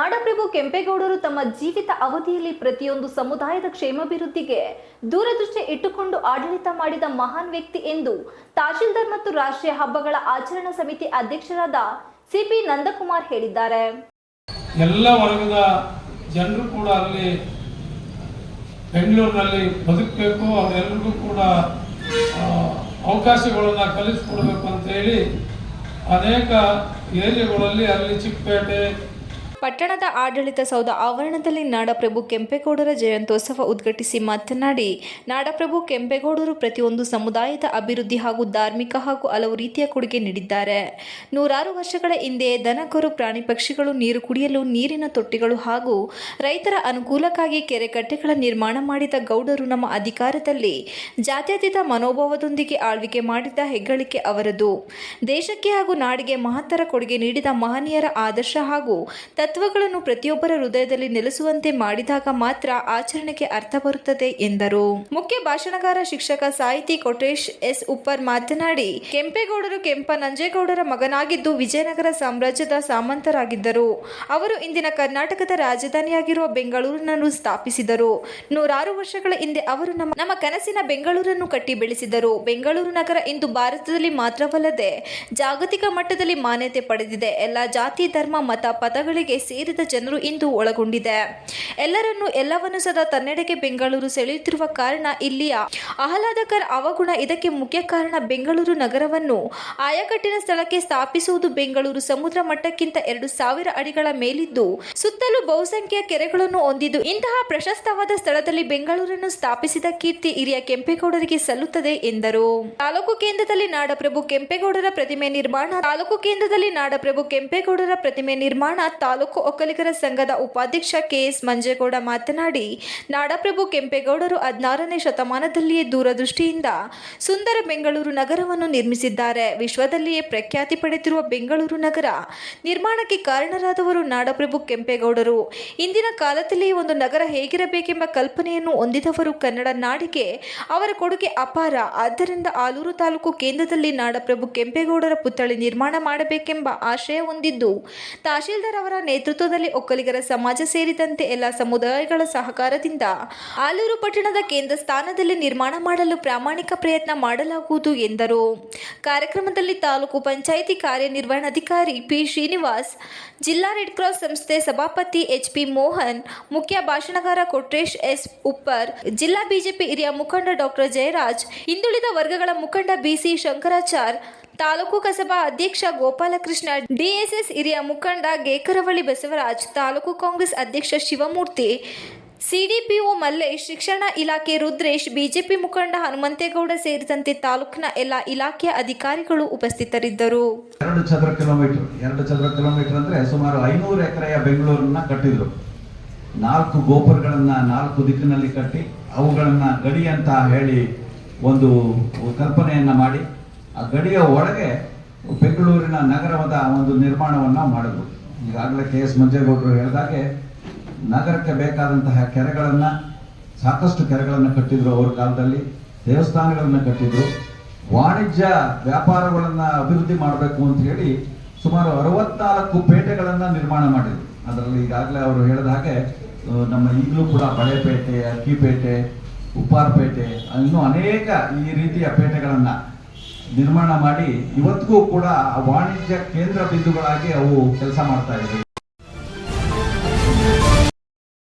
ನಾಡಪ್ರಭು ಕೆಂಪೇಗೌಡರು ತಮ್ಮ ಜೀವಿತ ಅವಧಿಯಲ್ಲಿ ಪ್ರತಿಯೊಂದು ಸಮುದಾಯದ ಕ್ಷೇಮಾಭಿವೃದ್ಧಿಗೆ ದೂರದೃಷ್ಟಿ ಇಟ್ಟುಕೊಂಡು ಆಡಳಿತ ಮಾಡಿದ ಮಹಾನ್ ವ್ಯಕ್ತಿ ಎಂದು ತಹಶೀಲ್ದಾರ್ ಮತ್ತು ರಾಷ್ಟ್ರೀಯ ಹಬ್ಬಗಳ ಆಚರಣಾ ಸಮಿತಿ ಅಧ್ಯಕ್ಷರಾದ ಸಿಪಿ ನಂದಕುಮಾರ್ ಹೇಳಿದ್ದಾರೆ. ಎಲ್ಲ ವರ್ಗದ ಜನರು ಕೂಡ ಅಲ್ಲಿ ಬೆಂಗಳೂರಿನಲ್ಲಿ ಬದುಕಬೇಕು, ಅವರೆಲ್ಲರಿಗೂ ಕೂಡ ಅವಕಾಶಗಳನ್ನು ಕಲಿಸ್ಕೊಡ್ಬೇಕು ಅಂತ ಹೇಳಿ ಅನೇಕ ಏರಿಯಾಗಳಲ್ಲಿ ಅಲ್ಲಿ ಚಿಕ್ಕಪೇಟೆ ಪಟ್ಟಣದ ಆಡಳಿತ ಸೌಧ ಆವರಣದಲ್ಲಿ ನಾಡಪ್ರಭು ಕೆಂಪೇಗೌಡರ ಜಯಂತೋತ್ಸವ ಉದ್ಘಾಟಿಸಿ ಮಾತನಾಡಿ, ನಾಡಪ್ರಭು ಕೆಂಪೇಗೌಡರು ಪ್ರತಿಯೊಂದು ಸಮುದಾಯದ ಅಭಿವೃದ್ಧಿ ಹಾಗೂ ಧಾರ್ಮಿಕ ಹಾಗೂ ಹಲವು ರೀತಿಯ ಕೊಡುಗೆ ನೀಡಿದ್ದಾರೆ. ನೂರಾರು ವರ್ಷಗಳ ಹಿಂದೆ ದನಕರು, ಪ್ರಾಣಿ ಪಕ್ಷಿಗಳು, ನೀರು ಕುಡಿಯಲು ನೀರಿನ ತೊಟ್ಟಿಗಳು ಹಾಗೂ ರೈತರ ಅನುಕೂಲಕ್ಕಾಗಿ ಕೆರೆ ಕಟ್ಟೆಗಳ ನಿರ್ಮಾಣ ಮಾಡಿದ ಗೌಡರು ನಮ್ಮ ಅಧಿಕಾರದಲ್ಲಿ ಜಾತ್ಯತೀತ ಮನೋಭಾವದೊಂದಿಗೆ ಆಳ್ವಿಕೆ ಮಾಡಿದ ಹೆಗ್ಗಳಿಕೆ ಅವರದು. ದೇಶಕ್ಕೆ ಹಾಗೂ ನಾಡಿಗೆ ಮಹತ್ತರ ಕೊಡುಗೆ ನೀಡಿದ ಮಹನೀಯರ ಆದರ್ಶ ಹಾಗೂ ತತ್ವಗಳನ್ನು ಪ್ರತಿಯೊಬ್ಬರ ಹೃದಯದಲ್ಲಿ ನೆಲೆಸುವಂತೆ ಮಾಡಿದಾಗ ಮಾತ್ರ ಆಚರಣೆಗೆ ಅರ್ಥ ಬರುತ್ತದೆ ಎಂದರು. ಮುಖ್ಯ ಭಾಷಣಕಾರ ಶಿಕ್ಷಕ ಸಾಹಿತಿ ಕೊಟೇಶ್ ಎಸ್ ಉಪ್ಪರ್ ಮಾತನಾಡಿ, ಕೆಂಪೇಗೌಡರು ಕೆಂಪ ನಂಜೇಗೌಡರ ಮಗನಾಗಿದ್ದು ವಿಜಯನಗರ ಸಾಮ್ರಾಜ್ಯದ ಸಾಮಂತರಾಗಿದ್ದರು. ಅವರು ಇಂದಿನ ಕರ್ನಾಟಕದ ರಾಜಧಾನಿಯಾಗಿರುವ ಬೆಂಗಳೂರಿನನ್ನು ಸ್ಥಾಪಿಸಿದರು. ನೂರಾರು ವರ್ಷಗಳ ಹಿಂದೆ ಅವರು ನಮ್ಮ ನಮ್ಮ ಕನಸಿನ ಬೆಂಗಳೂರನ್ನು ಕಟ್ಟಿ ಬೆಳೆಸಿದರು. ಬೆಂಗಳೂರು ನಗರ ಇಂದು ಭಾರತದಲ್ಲಿ ಮಾತ್ರವಲ್ಲದೆ ಜಾಗತಿಕ ಮಟ್ಟದಲ್ಲಿ ಮಾನ್ಯತೆ ಪಡೆದಿದೆ. ಎಲ್ಲ ಜಾತಿ, ಧರ್ಮ, ಮತ, ಪದಗಳಿಗೆ ಸೇರಿದ ಜನರು ಇಂದು ಒಳಗೊಂಡಿದೆ. ಎಲ್ಲರನ್ನು ಎಲ್ಲವನ್ನು ಸದಾ ತನ್ನೆಡೆಗೆ ಬೆಂಗಳೂರು ಸೆಳೆಯುತ್ತಿರುವ ಕಾರಣ ಇಲ್ಲಿಯ ಆಹ್ಲಾದಕರ ಅವಗುಣ ಇದಕ್ಕೆ ಮುಖ್ಯ ಕಾರಣ ಬೆಂಗಳೂರು ನಗರವನ್ನು ಆಯಕಟ್ಟಿನ ಸ್ಥಳಕ್ಕೆ ಸ್ಥಾಪಿಸುವುದು. ಬೆಂಗಳೂರು ಸಮುದ್ರ ಮಟ್ಟಕ್ಕಿಂತ ಎರಡು ಸಾವಿರ ಅಡಿಗಳ ಮೇಲಿದ್ದು ಸುತ್ತಲೂ ಬಹುಸಂಖ್ಯೆಯ ಕೆರೆಗಳನ್ನು ಹೊಂದಿದ್ದು, ಇಂತಹ ಪ್ರಶಸ್ತವಾದ ಸ್ಥಳದಲ್ಲಿ ಬೆಂಗಳೂರನ್ನು ಸ್ಥಾಪಿಸಿದ ಕೀರ್ತಿ ಹಿರಿಯ ಕೆಂಪೇಗೌಡರಿಗೆ ಸಲ್ಲುತ್ತದೆ ಎಂದರು. ತಾಲೂಕು ಕೇಂದ್ರದಲ್ಲಿ ನಾಡಪ್ರಭು ಕೆಂಪೇಗೌಡರ ಪ್ರತಿಮೆ ನಿರ್ಮಾಣ, ತಾಲೂಕು ಕೇಂದ್ರದಲ್ಲಿ ನಾಡಪ್ರಭು ಕೆಂಪೇಗೌಡರ ಪ್ರತಿಮೆ ನಿರ್ಮಾಣ, ತಾಲೂಕು ಒಕ್ಕಲಿಗರ ಸಂಘದ ಉಪಾಧ್ಯಕ್ಷ ಕೆಎಸ್ ಮಂಜೇಗೌಡ ಮಾತನಾಡಿ, ನಾಡಪ್ರಭು ಕೆಂಪೇಗೌಡರು ಹದಿನಾರನೇ ಶತಮಾನದಲ್ಲಿಯೇ ದೂರದೃಷ್ಟಿಯಿಂದ ಸುಂದರ ಬೆಂಗಳೂರು ನಗರವನ್ನು ನಿರ್ಮಿಸಿದ್ದಾರೆ. ವಿಶ್ವದಲ್ಲಿಯೇ ಪ್ರಖ್ಯಾತಿ ಪಡೆದಿರುವ ಬೆಂಗಳೂರು ನಗರ ನಿರ್ಮಾಣಕ್ಕೆ ಕಾರಣರಾದವರು ನಾಡಪ್ರಭು ಕೆಂಪೇಗೌಡರು. ಇಂದಿನ ಕಾಲದಲ್ಲಿ ಒಂದು ನಗರ ಹೇಗಿರಬೇಕೆಂಬ ಕಲ್ಪನೆಯನ್ನು ಹೊಂದಿದವರು ಕನ್ನಡ ನಾಡಿಗೆ. ಅವರ ಕೊಡುಗೆ ಅಪಾರ. ಆದ್ದರಿಂದ ಆಲೂರು ತಾಲೂಕು ಕೇಂದ್ರದಲ್ಲಿ ನಾಡಪ್ರಭು ಕೆಂಪೇಗೌಡರ ಪುತ್ಥಳಿ ನಿರ್ಮಾಣ ಮಾಡಬೇಕೆಂಬ ಆಶಯ ಹೊಂದಿದ್ದು, ತಹಶೀಲ್ದಾರ್ ಅವರ ನೇತೃತ್ವದಲ್ಲಿ ಒಕ್ಕಲಿಗರ ಸಮಾಜ ಸೇರಿದಂತೆ ಎಲ್ಲ ಸಮುದಾಯಗಳ ಸಹಕಾರದಿಂದ ಆಲೂರು ಪಟ್ಟಣದ ಕೇಂದ್ರ ಸ್ಥಾನದಲ್ಲಿ ನಿರ್ಮಾಣ ಮಾಡಲು ಪ್ರಾಮಾಣಿಕ ಪ್ರಯತ್ನ ಮಾಡಲಾಗುವುದು ಎಂದರು. ಕಾರ್ಯಕ್ರಮದಲ್ಲಿ ತಾಲೂಕು ಪಂಚಾಯಿತಿ ಕಾರ್ಯನಿರ್ವಹಣಾಧಿಕಾರಿ ಪಿ ಶ್ರೀನಿವಾಸ್, ಜಿಲ್ಲಾ ರೆಡ್ ಕ್ರಾಸ್ ಸಂಸ್ಥೆ ಸಭಾಪತಿ ಎಚ್ ಪಿ ಮೋಹನ್, ಮುಖ್ಯ ಭಾಷಣಕಾರ ಕೊಟ್ರೇಶ್ ಎಸ್ ಉಪ್ಪರ್, ಜಿಲ್ಲಾ ಬಿಜೆಪಿ ಹಿರಿಯ ಮುಖಂಡ ಡಾಕ್ಟರ್ ಜಯರಾಜ್, ಹಿಂದುಳಿದ ವರ್ಗಗಳ ಮುಖಂಡ ಬಿಸಿ ಶಂಕರಾಚಾರ್ ತಾಲೂಕು ಕಸಬಾ ಅಧ್ಯಕ್ಷ ಗೋಪಾಲಕೃಷ್ಣ, ಡಿಎಸ್ಎಸ್ ಹಿರಿಯ ಮುಖಂಡ ಗೇಕರವಳ್ಳಿ ಬಸವರಾಜ್, ತಾಲೂಕು ಕಾಂಗ್ರೆಸ್ ಅಧ್ಯಕ್ಷ ಶಿವಮೂರ್ತಿ, ಸಿಡಿಪಿಒ ಮಲ್ಲೇಶ್, ಶಿಕ್ಷಣ ಇಲಾಖೆ ರುದ್ರೇಶ್, ಬಿಜೆಪಿ ಮುಖಂಡ ಹನುಮಂತೇಗೌಡ ಸೇರಿದಂತೆ ತಾಲೂಕಿನ ಎಲ್ಲ ಇಲಾಖೆಯ ಅಧಿಕಾರಿಗಳು ಉಪಸ್ಥಿತರಿದ್ದರು. ಎರಡು ಚದರ ಕಿಲೋಮೀಟರ್, ಎರಡು ಚದರ ಕಿಲೋಮೀಟರ್ ಅಂದ್ರೆ ಸುಮಾರು ಐನೂರು ಎಕರೆಯ ಬೆಂಗಳೂರನ್ನ ಕಟ್ಟಿದ್ರು. ನಾಲ್ಕು ಗೋಪುರಗಳನ್ನ ನಾಲ್ಕು ದಿಕ್ಕಿನಲ್ಲಿ ಕಟ್ಟಿ, ಅವುಗಳನ್ನ ಗಡಿ ಅಂತ ಹೇಳಿ ಒಂದು ಕಲ್ಪನೆಯನ್ನ ಮಾಡಿ ಆ ಗಡಿಯ ಒಳಗೆ ಬೆಂಗಳೂರಿನ ನಗರದ ಒಂದು ನಿರ್ಮಾಣವನ್ನ ಮಾಡಿದ್ರು ಈಗಾಗಲೇ ಕೆ ಎಸ್ ಮಂಜೇಗೌಡರು ಹೇಳಿದಾಗೆ ನಗರಕ್ಕೆ ಬೇಕಾದಂತಹ ಕೆರೆಗಳನ್ನು, ಸಾಕಷ್ಟು ಕೆರೆಗಳನ್ನು ಕಟ್ಟಿದ್ರು ಅವ್ರ ಕಾಲದಲ್ಲಿ, ದೇವಸ್ಥಾನಗಳನ್ನು ಕಟ್ಟಿದ್ರು. ವಾಣಿಜ್ಯ ವ್ಯಾಪಾರಗಳನ್ನ ಅಭಿವೃದ್ಧಿ ಮಾಡಬೇಕು ಅಂತ ಹೇಳಿ ಸುಮಾರು ಅರವತ್ನಾಲ್ಕು ಪೇಟೆಗಳನ್ನು ನಿರ್ಮಾಣ ಮಾಡಿದ್ರು. ಅದರಲ್ಲಿ ಈಗಾಗಲೇ ಅವರು ಹೇಳಿದ ಹಾಗೆ ನಮ್ಮ ಈಗಲೂ ಕೂಡ ಬಳೆಪೇಟೆ ಅಕ್ಕಿಪೇಟೆ ಉಪ್ಪಾರಪೇಟೆ ಇನ್ನೂ ಅನೇಕ ಈ ರೀತಿಯ ಪೇಟೆಗಳನ್ನ ನಿರ್ಮಾಣ ಮಾಡಿ ಇವತ್ತಿಗೂ ಕೂಡ ವಾಣಿಜ್ಯ ಕೇಂದ್ರ ಬಿಂದುಗಳಾಗಿ ಅವು ಕೆಲಸ ಮಾಡ್ತಾ ಇವೆ.